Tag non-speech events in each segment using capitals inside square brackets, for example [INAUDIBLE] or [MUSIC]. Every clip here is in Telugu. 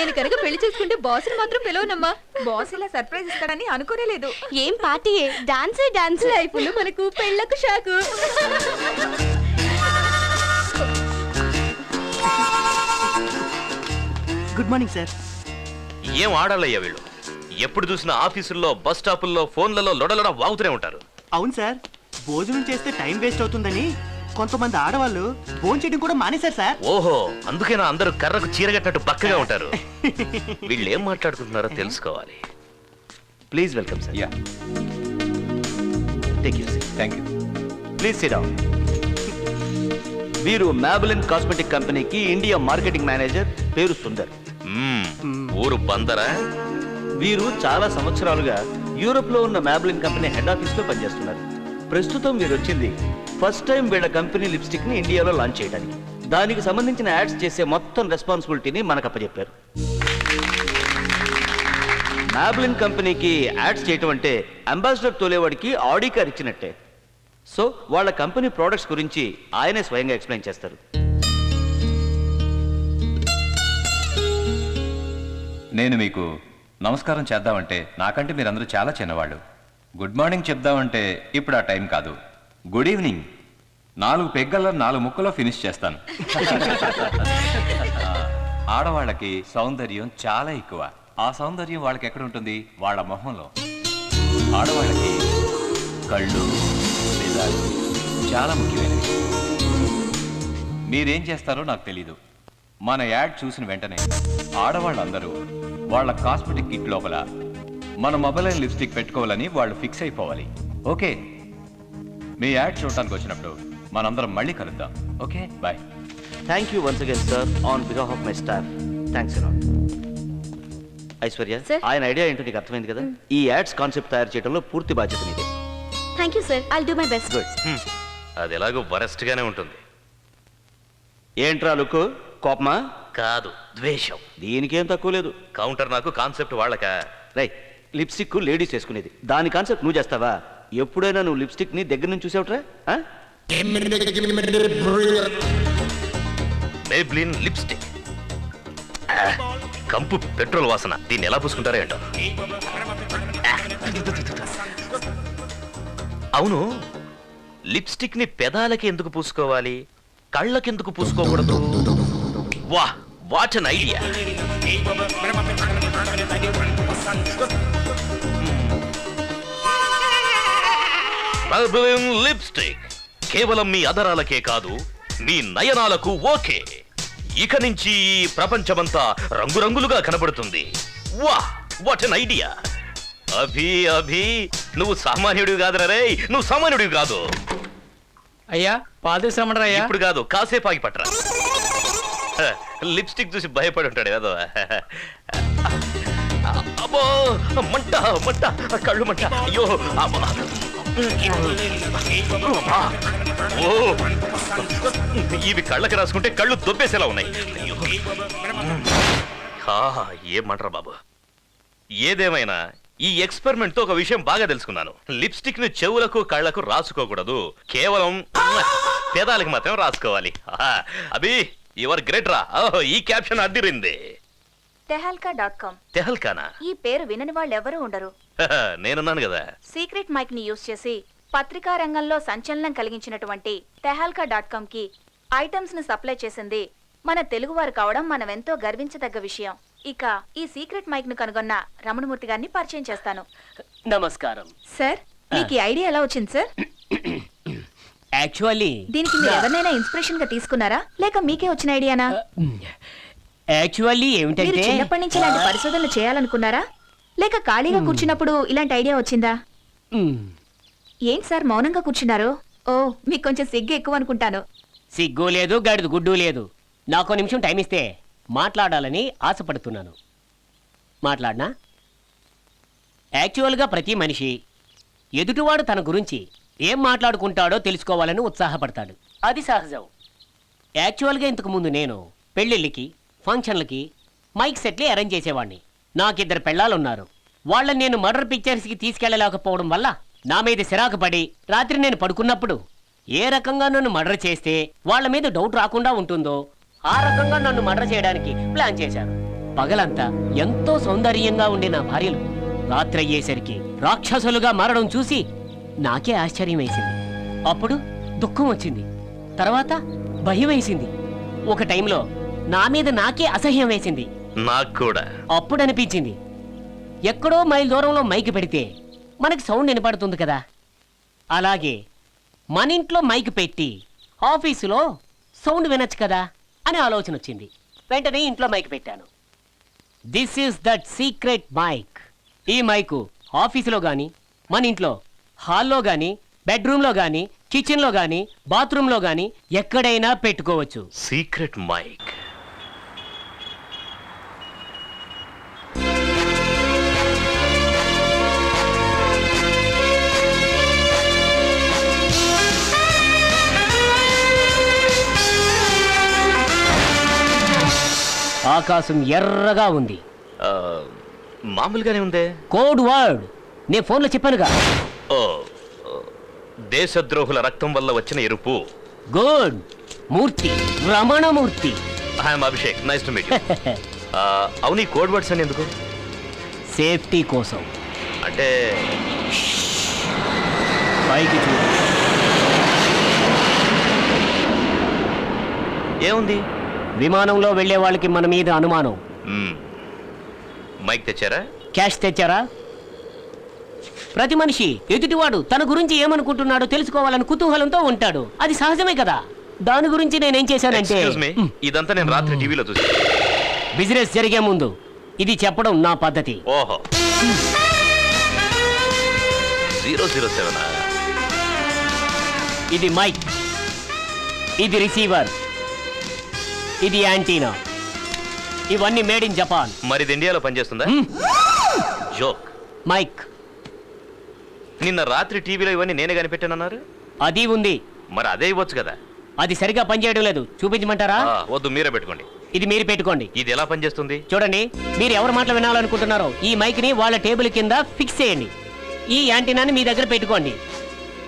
నేను కనుక పెళ్ళి చేసుకుంటే బాస్ని మాత్రం పిలవనమ్మా. బాస్ ఇలా సర్ప్రైజ్ ఇస్తాడని అనుకోనేలేదు. ఏం పార్టీ డాన్సే డాన్స్. లైఫ్ మనకు పెళ్ళకు షాకు. Good morning sir. ఏం ఆడాలయ్యా వీళ్ళు? ఎప్పుడు చూసినా ఆఫీసుల్లో బస్ స్టాపుల్లో ఫోన్లలో లొడలొడ వాగుతూనే ఉంటారు. అవును సార్. భోజనం చేస్తే టైం వేస్ట్ అవుతుందని కొంతమంది ఆడవాళ్ళు భోజనం చేయడం కూడా మానేశారు సార్. ఓహో అందుకేనా అందరూ కర్రకు చీరగట్టినట్టు పక్కగా ఉంటారు. వీళ్ళు ఏం మాట్లాడుకుంటున్నారో [LAUGHS] తెలుసుకోవాలి. Please welcome sir yeah take you thank you please sit down వీరు మ్యాబులిన్ కాస్మెటిక్ కంపెనీకి ఇండియా మార్కెటింగ్ మేనేజర్ పేరు సుందర్. ఊరు బందరా? వీరు చాలా సంవత్సరాలుగా యూరోప్లో ఉన్న మ్యాబులిన్ కంపెనీ హెడ్ ఆఫీస్లో పనిచేస్తున్నారు. ప్రస్తుతం మీరు వచ్చింది. ఫస్ట్ టైం వీళ్ళ కంపెనీ లిప్స్టిక్ని ఇండియాలో లాంచ్ చేయడానికి. దానికి సంబంధించిన యాడ్స్ చేసే మొత్తం రెస్పాన్సిబిలిటీని మనకు అప్పచెప్పారు మ్యాబ్లిన్ కంపెనీకి యాడ్స్ చేయటం అంటే అంబాసిడర్ తోలేవాడికి ఆడి కార్ ఇచ్చినట్టే. సో వాళ్ళ కంపెనీ ప్రోడక్ట్స్ గురించి ఆయనే స్వయంగా ఎక్స్ప్లెయిన్ చేస్తారు. నేను మీకు నమస్కారం చేద్దామంటే నాకంటే మీరందరూ చాలా చిన్నవాళ్ళు. గుడ్ మార్నింగ్ చెప్దామంటే ఇప్పుడు ఆ టైం కాదు. Good evening. నాలుగు పెగ్గల్లో నాలుగు ముక్కలో ఫినిష్ చేస్తాను. ఆడవాళ్ళకి సౌందర్యం చాలా ఎక్కువ. ఆ సౌందర్యం వాళ్ళకి ఎక్కడ ఉంటుంది? వాళ్ళ మొహంలో. ఆడవాళ్ళకి కళ్ళు చాలా ముఖ్యమైనవి. మీరేం చేస్తారో నాకు తెలీదు. మన యాడ్ చూసిన వెంటనే ఆడవాళ్ళందరూ వాళ్ళ కాస్మెటిక్ కిట్ లోపల మన మొబైల్ లిప్స్టిక్ పెట్టుకోవాలని వాళ్ళు ఫిక్స్ అయిపోవాలి. ఓకే? మీ యాడ్ చూడటానికి వచ్చినప్పుడు మనందరం మళ్ళీ కలుద్దాం. Okay? Bye thank you once again sir on behalf of my staff thanks a lot Aishwarya Sir. ఆయన ఐడియా ఏంటో నీకు అర్థమైంది కదా? ఈ యాడ్స్ కాన్సెప్ట్ తయారు చేయడంలో పూర్తి బాధ్యత నీదే thank you sir I'll do my best good అది ఎలాగో వరస్ట్ గానే ఉంటుంది. ఏంట్రా లుక్? కోపమా? కాదు. ద్వేషం. దీనికేం తక్కువ లేదు. కౌంటర్ నాకు కాన్సెప్ట్ వాళ్ళక? రై లిప్స్టిక్ లేడీస్ వేసుకునేది దాని కాన్సెప్ట్ నువ్వు చేస్తావా? ఎప్పుడైనా నువ్వు లిప్స్టిక్ని దగ్గర నుంచి చూసావుట్రా? Maybelline lipstick. కంపు పెట్రోల్ వాసన. దీన్ని ఎలా పూసుకుంటారో ఏంటో. అవును లిప్స్టిక్ని పెదాలకి ఎందుకు పూసుకోవాలి? కళ్ళకెందుకు పూసుకోకూడదు? వా వాట్ అన్ ఐడియా. లిప్స్టిక్ కేవలం మీ అదరాలకే కాదు మీ నయనాలకు ఓకే. ఇక నుంచి ఈ ప్రపంచమంతా రంగురంగులుగా కనబడుతుంది. వా what an idea Abhi Abhi నువ్వు సామాన్యుడివి కాదురా రే నువ్వు సామాన్యుడివి కాదు. అయ్యా అయ్యా. ఇప్పుడు కాదు కాసేపు ఆగి పట్టరా. లిప్స్టిక్ చూసి భయపడి ఉంటాడు ఏదో. అబ్బో మంట మంట కళ్ళు మంట. అయ్యో అబ్బా. ఓ ఇవి కళ్ళకి రాసుకుంటే కళ్ళు దొబ్బేసేలా ఉన్నాయి. ఏమంటారా బాబు? ఏదేమైనా ఈ ఎక్స్పెరిమెంట్తో ఒక విషయం బాగా తెలుసుకున్నాను. లిప్స్టిక్ని చెవులకు కళ్ళకు రాసుకోకూడదు. కేవలం పేదాలకు మాత్రం రాసుకోవాలి. ఆహా, అభి యువర్ గ్రేట్ రా. ఈ క్యాప్షన్ అడ్డిరింది తెహల్కా డాట్ కామ్. తెహల్కానా? ఈ పేరు వినని వాళ్ళు ఎవరూ ఉండరు నేనున్నాను కదా. సీక్రెట్ మైక్ని యూజ్ చేసి పత్రికా రంగంలో సంచలనం కలిగించినటువంటి తెహల్కా డాట్ కామ్కి ఐటమ్స్ని సప్లై చేసింది మన తెలుగువారు కావడం మనం ఎంతో గర్వించదగ్గ విషయం. ఇక ఈ సీక్రెట్ మైక్ను కనుగొన్న రమణమూర్తి గారిని పరిచయం చేస్తాను. నమస్కారం. సార్ మీకు ఈ ఐడియా ఎలా వచ్చింది సార్? యాక్చువల్లీ దీనికి మీరు ఎవరినైనా ఇన్స్పిరేషన్గా తీసుకున్నారా? లేక మీకే వచ్చిన ఐడియానా? యాక్చువల్లీ మీరు ఏమిటంటే చిన్నప్పటి నుంచి ఇలాంటి పరిశోధనలు చేయాలనుకున్నారా? లేక ఖాళీగా కూర్చున్నప్పుడు ఇలాంటి ఐడియా వచ్చిందా? మ్, ఏంటి సార్ మౌనంగా కూర్చున్నారు? ఓ మీకు కొంచెం సిగ్గు ఎక్కువ అనుకుంటాను. సిగ్గు లేదు గడిదు గుడ్డు లేదు. నాకు నిమిషం టైం ఇస్తే మాట్లాడాలని ఆశపడుతున్నాను. మాట్లాడనా? యాక్చువల్గా ప్రతి మనిషి ఎదుటివాడు తన గురించి ఏం మాట్లాడుకుంటాడో తెలుసుకోవాలని ఉత్సాహపడతాడు. అది సహజం. యాక్చువల్గా ఇంతకు ముందు నేను పెళ్ళిళ్ళకి ఫంక్షన్లకి మైక్ సెట్లే అరేంజ్ చేసేవాడిని నాకిద్దరు పెళ్ళాలున్నారు. వాళ్ళని నేను మర్డర్ పిక్చర్స్కి తీసుకెళ్ళలేకపోవడం వల్ల నా మీద సిరాకు పడి రాత్రి నేను పడుకున్నప్పుడు ఏ రకంగా నన్ను మర్డర్ చేస్తే వాళ్ళ మీద డౌట్ రాకుండా ఉంటుందో ఆ రకంగా నన్ను మర్డర్ చేయడానికి ప్లాన్ చేశారు. పగలంతా ఎంతో సౌందర్యంగా ఉండే నా భార్యలు రాత్రి అయ్యేసరికి రాక్షసులుగా మారడం చూసి నాకే ఆశ్చర్యం వేసింది అప్పుడు దుఃఖం వచ్చింది. తర్వాత భయం వేసింది ఒక టైంలో నా మీద నాకే అసహ్యం వేసింది. నాకు కూడా. అప్పుడు అనిపించింది ఎక్కడో మైల్ దూరంలో మైక్ పెడితే మనకి సౌండ్ వినపడుతుంది కదా. అలాగే మన ఇంట్లో మైక్ పెట్టి ఆఫీసులో సౌండ్ వినొచ్చు కదా అని ఆలోచన వచ్చింది. వెంటనే ఇంట్లో మైక్ పెట్టాను. This is that secret mic ఈ మైకు ఆఫీసులో కానీ మన ఇంట్లో హాల్లో కానీ బెడ్రూమ్లో కానీ కిచెన్లో కానీ బాత్రూంలో కానీ ఎక్కడైనా పెట్టుకోవచ్చు. సీక్రెట్ మైక్ ఆకాశం ఎర్రగా ఉంది. మామూలుగానే ఉందే. Code word. నేను ఫోన్లో చెప్పానుగా. ఓ దేశద్రోహుల రక్తం వల్ల వచ్చిన ఎరుపు. Good. Murthy. Ramanamurthy. I'm Abhishek. Nice to meet [LAUGHS] అవును కోడ్ వర్డ్స్ అని ఎందుకు? సేఫ్టీ కోసం. అంటే పైకి చూడు. ఏముంది? విమానంలో వెళ్ళే వాళ్ళకి మన మీద అనుమానం. మైక్ తెచ్చారా? క్యాష్ తెచ్చారా? ప్రతి మనిషి ఎదుటివాడు తన గురించి ఏమనుకుంటున్నాడో తెలుసుకోవాలని కుతూహలంతో ఉంటాడు. అది సహజమే కదా. దాని గురించి నేనేం చేశానంటే ఇదంతా నేను రాత్రి టీవీలో చూసాను బిజినెస్ జరిగే ముందు ఇది చెప్పడం నా పద్ధతి. ఓహో. Zero zero seven? ఇది మైక్. ఇది రిసీవర్. ఇది యాంటీనా? ఇవన్నీ మేడ్ ఇన్ జపాన్. మరి ఇది ఇండియాలో పనిచేస్తుందా. జోక్. మైక్. నిన్న రాత్రి టీవీలో ఇవన్నీ నేనే కనిపెట్టానన్నారు? అది ఉంది. మరి అదే ఇవ్వచ్చు కదా? అది సరిగా పనిచేయడం లేదు. చూపించమంటారా? ఆ, వద్దు మీరే పెట్టుకోండి. ఇది మీరు పెట్టుకోండి. ఇది ఎలా పనిచేస్తుంది? చూడండి మీరు ఎవరి మాటలు వినాలనుకుంటున్నారో ఈ మైక్ని వాళ్ళ టేబుల్ కింద ఫిక్స్ చేయండి. ఈ యాంటీనాని మీ దగ్గర పెట్టుకోండి.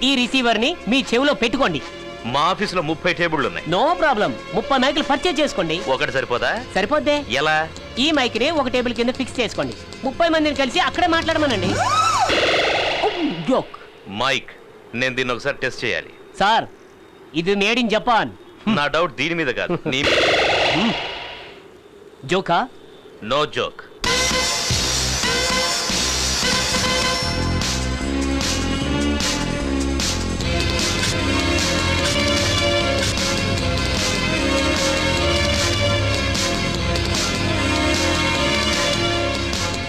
ఈ రిసీవర్ని మీ చెవిలో పెట్టుకోండి. మా ఆఫీసులో ముప్పై టేబుళ్ళు ఉన్నాయి. No problem. ముప్పై మైకులు పర్చేజ్ చేసుకోండి. ఒకటి సరిపోదా? సరిపోద్దే. ఎలా? ఈ మైక్ని ఒక టేబుల్ కింద ఫిక్స్ చేసుకోండి. ముప్పై మందిని కలిసి అక్కడే మాట్లాడమనండి. జోక్. మైక్ నేను దీన్ని ఒకసారి టెస్ట్ చేయాలి. సార్ ఇది మేడ్ ఇన్ జపాన్. నా డౌట్ దీని మీద కాదు. నీ జోకా? No joke.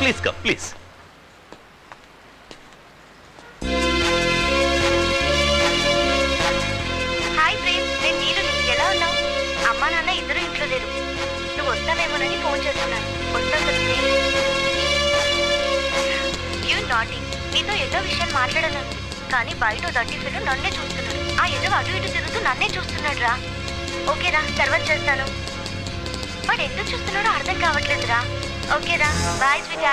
Please come please hi Prem నేను నీలుని ఎలా ఉన్నావు? అమ్మా నాన్న ఇద్దరు ఇంట్లో లేరు. నువ్వు వస్తావేమోనని ఫోన్ చేస్తున్నాను. వస్తావు యూ నాటి నీతో ఏదో విషయం మాట్లాడాలను కానీ బయట దట్టి ఫిల్లు నన్నే చూస్తున్నాడు. ఆ ఏదో అటు ఇటు తిరుగుతూ నన్నే చూస్తున్నాడు రా. ఓకేరా తర్వాత చేస్తాను. వాడు ఎందుకు చూస్తున్నాడో అర్థం కావట్లేదురా ఓకేరా boy sweet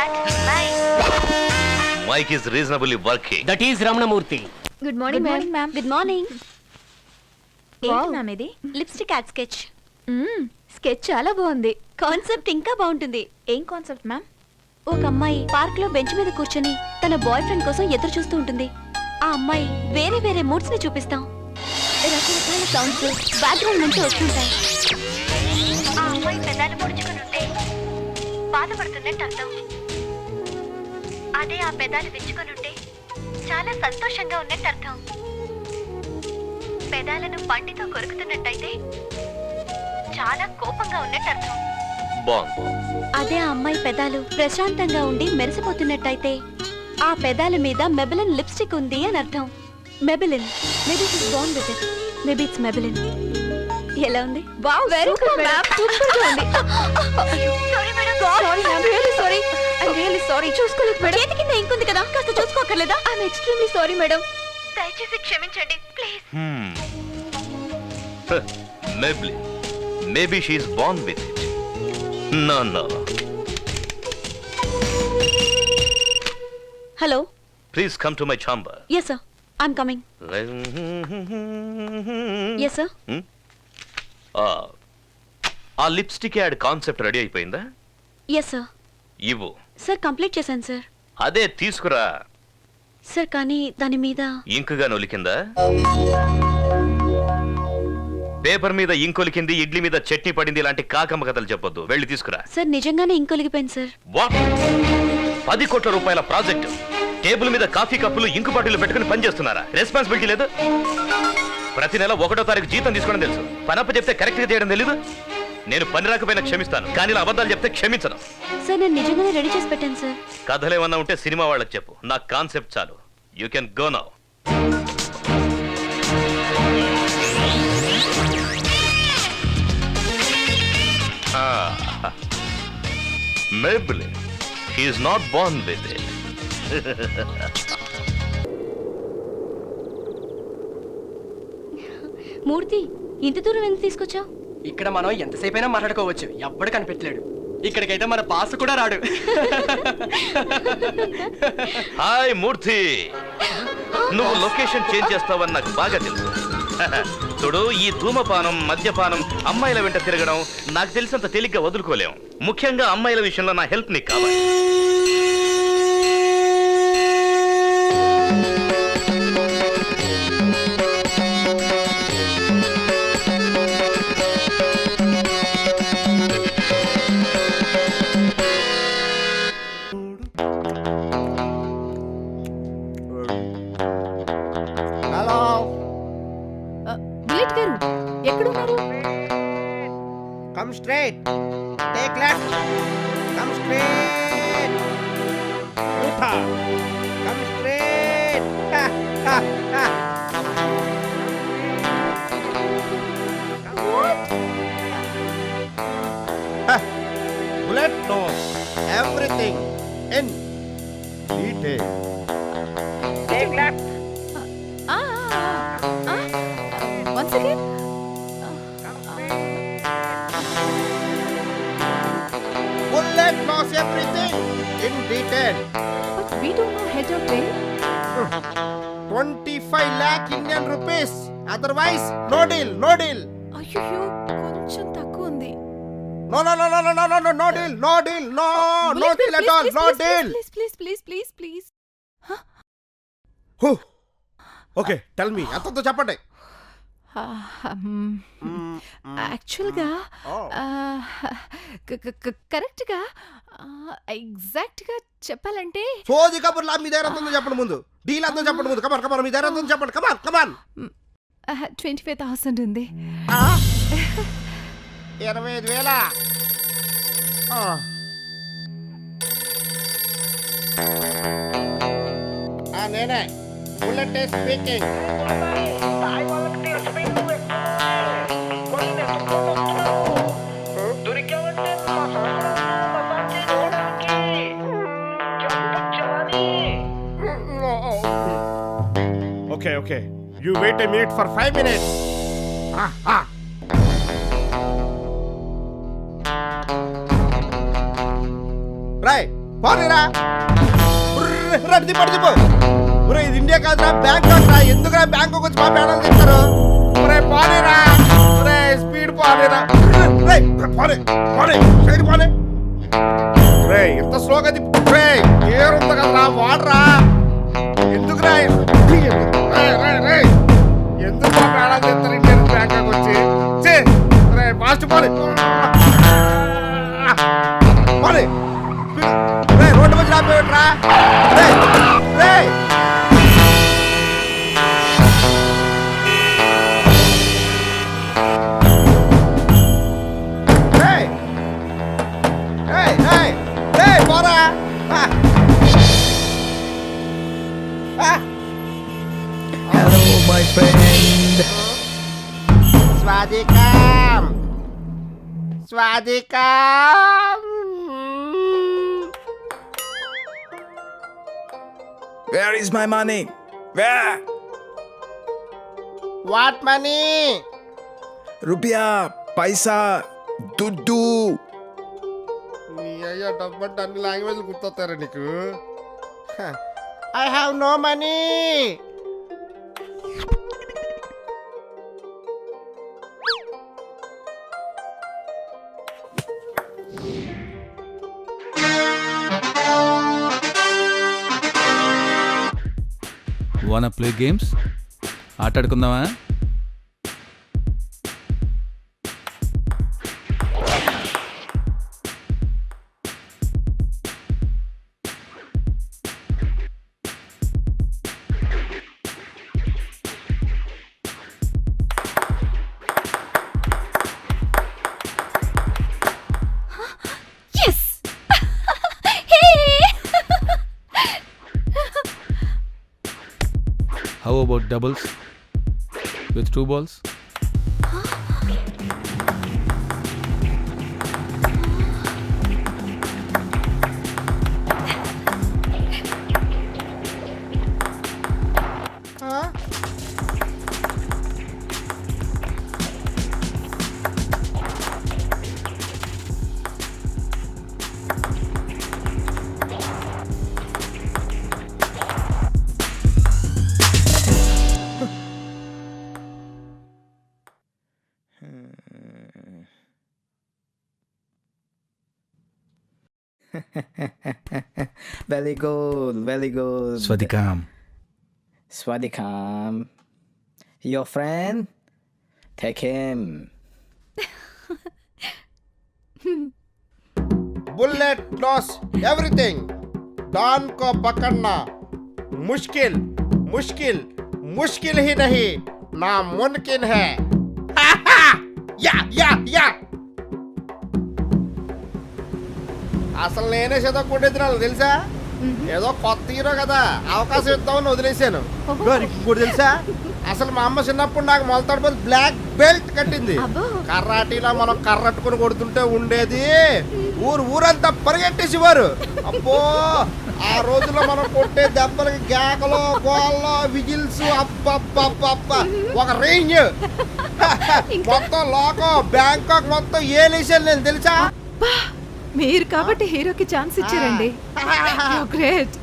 boy mic is reasonably working that is Ramanamurthy good morning ma'am ma'am good morning ఏంటి మ్యామ్ ఇది? లిప్స్టిక్ యాడ్ స్కెచ్ స్కెచ్ చాలా బాగుంది. కాన్సెప్ట్ ఇంకా బాగుంటుంది. ఏం కాన్సెప్ట్ మ్యామ్ ఒక అమ్మాయి పార్క్లో బెంచ్ మీద కూర్చొని తన బాయ్ ఫ్రెండ్ కోసం ఎదురు చూస్తూ ఉంటుంది. ఆ అమ్మాయి వేరే వేరే మూడ్స్ని చూపిస్తాం. రకరకాల సౌండ్స్ బ్యాక్గ్రౌండ్ నుంచి వస్తుంటాయి. బాధపడుతున్నట్టు అర్థం అదే ఆ పెదాలు విచ్చుకొని ఉంటే చాలా సంతోషంగా ఉన్నట్టు అర్థం. పెదాలను పంటితో కొరుకుతున్నట్టయితే చాలా కోపంగా ఉన్నట్టు అర్థం. బాగుంది. అదే ఆ అమ్మాయి పెదాలు ప్రశాంతంగా ఉండి మెరిసిపోతున్నట్టయితే ఆ పెదాల మీద మెబిలిన్ లిప్స్టిక్ ఉంది అని అర్థం. Maybelline. Maybe it's born with it maybe it's Maybelline ఎలా ఉంది? వావ్ వెరీ గుడ్ మ్యామ్ సూపర్గా ఉంది. [LAUGHS] Sorry madam sorry ma'am really sorry I really sorry చూసుకోలేదు మేడం చేతి కింద ఇంకుంది కదా? కాస్త చూసుకోకర్లేదా? I am extremely sorry madam దయచేసి క్షమించండి please maybe maybe she is born with it no no hello please come to my chamber yes sir I'm coming yes sir ఆ లిప్స్టిక్ యాడ్ కాన్సెప్ట్ రెడీ అయిపోయిందా? ఎస్ సార్ ఇవ్వు. సార్ కంప్లీట్ చేశాను సార్ అదే తీసుకురా. సార్ కానీ దాని మీద ఇంకుగా నొలికిందా? పేపర్ మీద ఇంకొలికింది ఇడ్లీ మీద చట్నీ పడింది ఇలాంటి కాకమ్మ కథలు చెప్పొద్దు. వెళ్ళి తీసుకురా. సార్ నిజంగానే ఇంకొలిగిపోయింది సార్ వాట్ పది కోట్ల రూపాయల ప్రాజెక్ట్. టేబుల్ మీద కాఫీ కప్పులు ఇంకు బాటిల్ పెట్టుకుని పనిచేస్తున్నారా రెస్పాన్సిబిలిటీ లేదు. ప్రతి నెల ఒకటో తారీఖు జీతం తీసుకోవడం తెలుసు. పనప్ప చెప్తే కరెక్ట్గా చేయడం తెలీదు. నేను పని రాకపోయినా క్షమిస్తాను. కానీ ఇలా అబద్ధాలు చెప్తే క్షమించను. సార్ నేను నిజంగానే రెడీ చేసి పెట్టాను సార్. కథలు ఏమన్నా ఉంటే సినిమా వాళ్ళకి చెప్పు. నా కాన్సెప్ట్ చాలు. You can go now Maybelline. He is not born with it. [LAUGHS] మూర్తి ఇంత దూరం ఎందుకు తీసుకొచ్చావు? ఇక్కడ మనం ఎంతసేపు అయినా మాట్లాడుకోవచ్చు. ఎవ్వడు కనిపెట్టలేడు. ఇక్కడికైతే మన పాస్ కూడా రాడు. హాయ్ మూర్తి. నువ్వు లొకేషన్ చేంజ్ చేస్తావని నాకు బాగా తెలుసు. చూడు ఈ ధూమపానం మద్యపానం అమ్మాయిల వెంట తిరగడం నాకు తెలిసినంత తేలిగ్గా వదులుకోలేం. ముఖ్యంగా అమ్మాయిల విషయంలో నా హెల్ప్ నీకు కావాలి. Come straight. Take left. Come straight. Utha. Come straight. What? Bullet nose. everything in detail. Take left. Ah, ah, ah. Once again. Knows everything in detail. But we don't know head of time 25 lakh Indian rupees. Otherwise, no deal, no deal. అయ్యో కొంచెం తక్కువ ఉంది No, no, no, no, no, no, no, no, no deal, no deal, no, no deal at all, no deal. Please please please please please Whew. Okay, tell me, ఎంతంతో చెప్పండి యాక్చువల్గా Oh. కరెక్ట్గా? ఎగ్జాక్ట్గా చెప్పాలంటే సోది కబుర్లా మీ దగ్గర ఎంతంతో చెప్పండి ముందు. డీల్ ఎంతో చెప్పండి ముందు. కమాన్ కమాన్ మీ దగ్గర ఎంతో చెప్పండి. Come on come on twenty five thousand ఉంది. [LAUGHS] ఇరవై ఐదు వేల? నేనే. Bullet speaking okay okay You wait a minute for five minutes Ah, ah. రాయ్ పోనీరా రండి పడిపో ఒరే ఇది ఇండియా కాదురా బ్యాంకాక్ రా. ఎందుకురా బ్యాంకాక్ వచ్చి మా పేడలు తింటారు ఒరే పోనీరా ఒరే స్పీడ్ పోనీరా రేయ్ పోనీ పోనీ స్పీడ్ పోనీ. రే ఎంత స్లోగా తిప్పు రే ఏర్ ఉంది కదరా వాడరా. ఎందుకు ప్రాణాలు చెప్తారు బ్యాంక్ వచ్చి? Fast ball స్వాదిక where is my money where what money రూపాయ పైసా దుడ్డు నీ అయ్యా డబ్బంటే అన్ని లాంగ్వేజ్లు గుర్తొస్తారా నీకు. I have no money want play games ఆటాడుకుందామా? How about doubles with two balls very good, very good. Swadikam. Swadikam. Your friend, take him. Bullet loss everything don को पकड़ना मुश्किल मुश्किल मुश्किल ही नहीं नामुमकिन है हा हा या या या అసలు నేనే చదువుకుంటున్నాను తెలుసా? ఏదో కొత్త హీరో కదా అవకాశం ఇద్దామని వదిలేశాను. నీకు ఇంకోటి తెలుసా? అసలు మా అమ్మ చిన్నప్పుడు నాకు మొలతాడు బ్లాక్ బెల్ట్ కట్టింది. కర్రాటీలో మనం కర్రట్టుకుని కొడుతుంటే ఉండేది. ఊరు ఊరంతా పరిగెట్టేసేవారు అబ్బో ఆ రోజుల్లో మనం కొట్టే దెబ్బలకి కేకలు గోళ్ళు విజిల్స్ అబ్బబ్బబ్బబ్బ. ఒక రేంజ్. మొత్తం లోకం బ్యాంకాక్ మొత్తం ఏలేసాను నేను తెలుసా? మీరు కాబట్టి హీరోకి ఛాన్స్ ఇచ్చారండి. గ్రేట్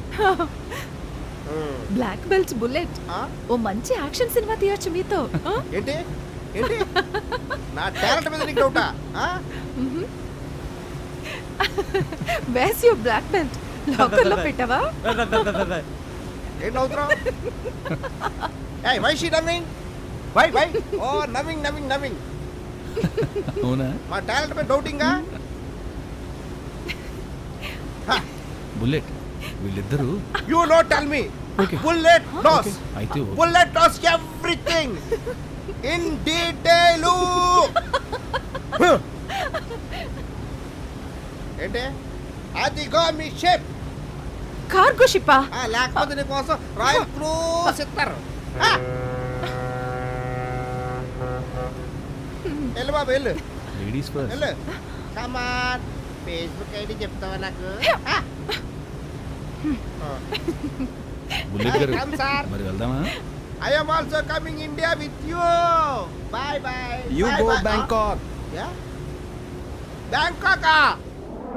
బ్లాక్ బెల్ట్ బుల్లెట్ ఆ? ఓ మంచి యాక్షన్ సినిమా తీయొచ్చు మీతో. ఏంటి? ఏంటి? నా టాలెంట్ మీద నీకు డౌటా వేస్ యూ బ్లాక్ బెల్ట్ లాకర్లో [LAUGHS] పెట్టావా? ఏంటి నవ్వుతున్నావు? ఏయ్ వై షీ నవ్వింగ్ వై వై ఓ నవ్వింగ్ నవ్వింగ్ నవ్వింగ్ అవునా? మా టాలెంట్ మీద డౌటింగా బుల్లెట్. వీళ్ళిద్దరూ you know tell me bullet loss అయితే okay. Bullet loss everything in detail ఏంటి? అదిగో మీ షేప్ కార్గో షిప్పా లేకపోతే నీ కోసం రాయల్ క్రూస్ ఇస్తారు. [LAUGHS] వెళ్ళు బాబు వెళ్ళు. లేడీస్ ఫస్ట్ వెళ్ళు. కమాన్ ఫేస్బుక్ ఐడి చెప్తావా నాకు? బుల్లెట్ గారు. మరి వెళ్దామా? I am also coming India with you bye bye You go Bangkok. Bangkok